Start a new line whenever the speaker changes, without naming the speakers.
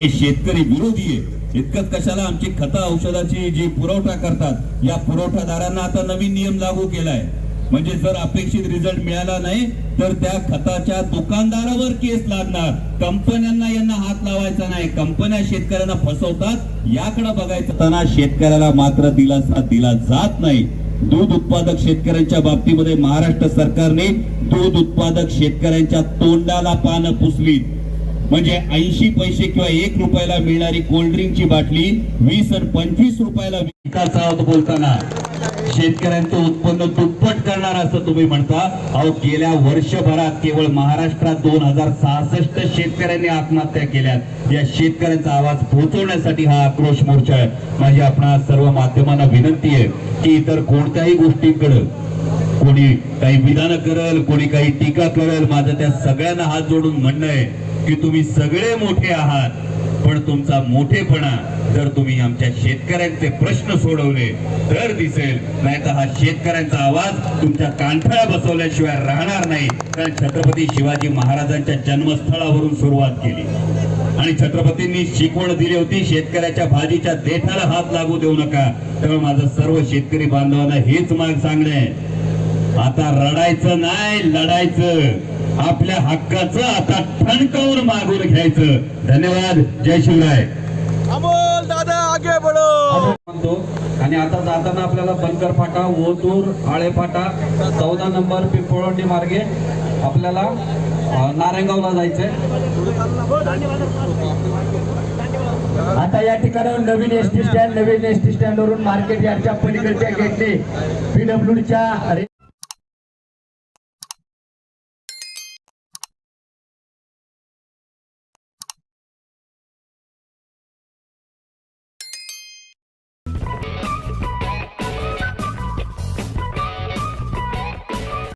शेतकरी विरोधी आहे शेतकरी कशाला आमची खता औषधाची जी पुरवठा करतात या पुरवठादारांना आता नवीन नियम लागू केलाय. म्हणजे जर अपेक्षित रिझल्ट मिळाला नाही तर त्या खताच्या दुकानदारावर केस लागणार. कंपन्यांना यांना हात लावायचा नाही. कंपन्या शेतकऱ्यांना फसवतात. याकडे बघायचं असताना शेतकऱ्याला मात्र दिलासा दिला जात नाही. दूध उत्पादक शेतकऱ्यांच्या बाबतीमध्ये महाराष्ट्र सरकारने दूध उत्पादक शेतकऱ्यांच्या तोंडाला पानं पुसली म्हणजे ऐंशी पैसे किंवा एक रुपयाला मिळणारी कोल्ड्रिंकची बाटली वीस आणि पंचवीस रुपयाला विकास आहोत बोलताना. शेतकऱ्यांचं उत्पन्न दुप्पट असं तुम्ही म्हणता. अहो गेल्या वर्षभरात केवळ महाराष्ट्रात दोन हजार सहासष्ट शेतकऱ्यांनी आत्महत्या केल्यात. या शेतकऱ्यांचा आवाज पोहोचवण्यासाठी हा आक्रोश मोर्चा आहे. माझी आपणा सर्व माध्यमांना विनंती आहे की इतर कोणत्याही गोष्टींकडे कोणी काही विधानं करल कोणी काही टीका करल माझं त्या सगळ्यांना हात जोडून म्हणणं आहे की तुम्ही सगळे मोठे आहात. पण तुमचा मोठेपणा जर तुम्ही आमच्या शेतकऱ्यांचे प्रश्न सोडवले तर दिसेल. नाही तर हा शेतकऱ्यांचा आवाज तुमच्या कांठळ्या बसवल्याशिवाय राहणार नाही. कारण छत्रपती शिवाजी महाराजांच्या जन्मस्थळावरून सुरुवात केली. आणि छत्रपतींनी शिकवण दिली होती शेतकऱ्याच्या भाजीच्या देठाला हात लागू देऊ नका. त्यामुळे माझं सर्व शेतकरी बांधवांना हेच माग सांगणे. आता रडायचं नाही लढायचं. आपल्या हक्काचं आता ठणकावून मागून घ्यायचं. धन्यवाद. जय शिवराय.
अमोल दादा आगे बढो.
म्हणतो आणि आता जाताना आपल्याला बनकर फाटा ओतूर आळे फाटा चौदा नंबर पिंपळवंडी मार्गे आपल्याला नारायणगावला जायचंय.
आता या ठिकाणाहून नवीन एस टी स्टँड नवीन एस टी स्टँड वरून मार्केट यार्डच्या पलीकडच्या गेटने पीडब्ल्यूडीच्या